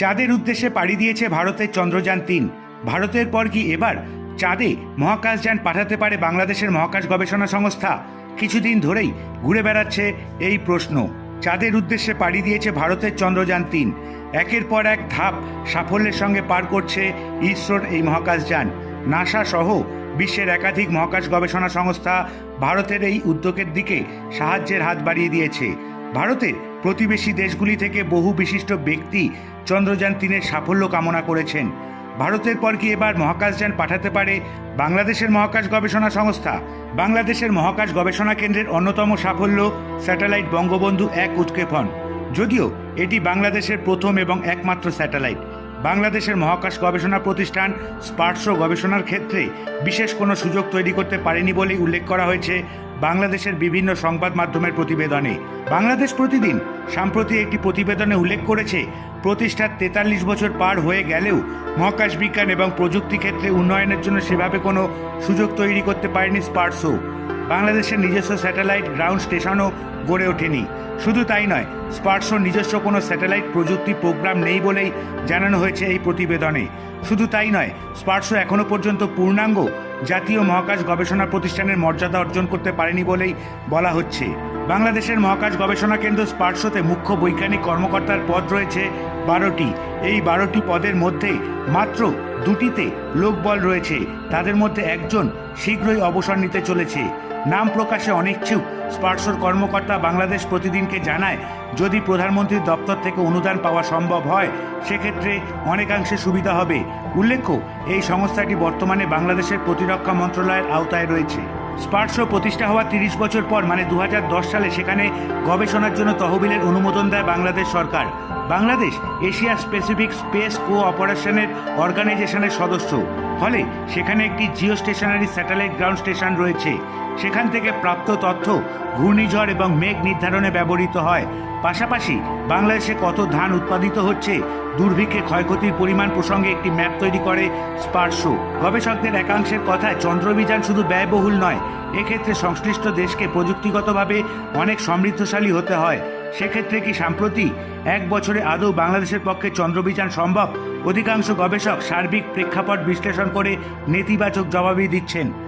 চাঁদের উদ্দেশ্যে পাড়ি দিয়েছে ভারতের চন্দ্রযান তিন। ভারতের পর কি এবার চাঁদে মহাকাশযান পাঠাতে পারে বাংলাদেশের মহাকাশ গবেষণা সংস্থা? কিছুদিন ধরেই ঘুরে বেড়াচ্ছে এই প্রশ্ন। চাঁদের উদ্দেশ্যে পাড়ি দিয়েছে ভারতের চন্দ্রযান তিন। একের পর এক ধাপ সাফল্যের সঙ্গে পার করছে ইসরোর এই মহাকাশযান নাসা সহ বিশ্বের একাধিক মহাকাশ গবেষণা সংস্থা ভারতের এই উদ্যোগের দিকে সাহায্যের হাত বাড়িয়ে দিয়েছে। ভারতের প্রতিবেশী দেশগুলি থেকে বহু বিশিষ্ট ব্যক্তি চন্দ্রযান তিনের সাফল্য কামনা করেছেন। ভারতের পর কি এবার মহাকাশযান পাঠাতে পারে? বাংলাদেশের মহাকাশ গবেষণা সংস্থা, বাংলাদেশের মহাকাশ গবেষণা কেন্দ্রের অন্যতম সাফল্য স্যাটেলাইট বঙ্গবন্ধু এক উৎক্ষেপণ। যদিও এটি বাংলাদেশের প্রথম এবং একমাত্র স্যাটেলাইট। বাংলাদেশের মহাকাশ গবেষণা প্রতিষ্ঠান স্পার্শো গবেষণার ক্ষেত্রে বিশেষ কোনো সুযোগ তৈরি করতে পারেনি বলেই উল্লেখ করা হয়েছে বাংলাদেশের বিভিন্ন সংবাদ মাধ্যমের প্রতিবেদনে। বাংলাদেশ প্রতিদিন, সাম্প্রতি একটি প্রতিবেদনে উল্লেখ করেছে, প্রতিষ্ঠার তেতাল্লিশ বছর পার হয়ে গেলেও মহাকাশ বিজ্ঞান এবং প্রযুক্তি ক্ষেত্রে উন্নয়নের জন্য সেভাবে কোনো সুযোগ তৈরি করতে পারেনি স্পার্শো বাংলাদেশের নিজস্ব স্যাটেলাইট গ্রাউন্ড স্টেশনও গড়ে ওঠেনি। শুধু তাই নয় স্পার্শোর নিজস্ব কোনো স্যাটেলাইট প্রযুক্তি প্রোগ্রাম নেই বলেই জানানো হয়েছে এই প্রতিবেদনে। শুধু তাই নয় স্পার্শো এখনও পর্যন্ত পূর্ণাঙ্গ জাতীয় মহাকাশ গবেষণা প্রতিষ্ঠানের মর্যাদা অর্জন করতে পারেনি বলেই বলা হচ্ছে। বাংলাদেশের মহাকাশ গবেষণা কেন্দ্র স্পার্শতে মুখ্য বৈজ্ঞানিক কর্মকর্তার পদ রয়েছে বারোটি। এই বারোটি পদের মধ্যে মাত্র দুটিতে লোকবল রয়েছে। তাদের মধ্যে একজন শীঘ্রই অবসর নিতে চলেছে। নাম প্রকাশে অনিচ্ছুক। স্পার্শর কর্মকর্তা বাংলাদেশ প্রতিদিনকে জানায়, যদি প্রধানমন্ত্রীর দপ্তর থেকে অনুদান পাওয়া সম্ভব হয়, সেক্ষেত্রে অনেকাংশে সুবিধা হবে। উল্লেখ্য, এই সংস্থাটি বর্তমানে বাংলাদেশের প্রতিরক্ষা মন্ত্রণালয়ের আওতায় রয়েছে। স্পার্শো প্রতিষ্ঠা হওয়ার তিরিশ বছর পর মানে দু হাজার দশ সালে, সেখানে গবেষণার জন্য তহবিলের অনুমোদন দেয় বাংলাদেশ সরকার। বাংলাদেশ এশিয়া স্পেসিফিক স্পেস কো অপারেশনের অর্গানাইজেশনের সদস্য। ফলে সেখানে একটি geostationary satellite ground station রয়েছে। সেখান থেকে প্রাপ্ত তথ্য, ঘূর্ণিঝড় এবং মেঘ নির্ধারণে ব্যবহৃত হয়। পাশাপাশি বাংলাদেশে কত ধান উৎপাদিত হচ্ছে, দুর্ভিক্ষে ক্ষয়ক্ষতির পরিমাণ প্রসঙ্গে একটি ম্যাপ তৈরি করে স্পার্শো। গবেষকদের একাংশের কথায় চন্দ্রবিযান শুধু ব্যয়বহুল নয়, এক্ষেত্রে সংশ্লিষ্ট দেশকে প্রযুক্তিগতভাবে অনেক সমৃদ্ধশালী হতে হয়। সেক্ষেত্রে কি সাম্প্রতি এক বছরে আদৌ বাংলাদেশের পক্ষে চন্দ্রবিযান সম্ভব? অধিকাংশ গবেষক সার্বিক প্রেক্ষাপট বিশ্লেষণ করে নেতিবাচক জবাবই দিচ্ছেন।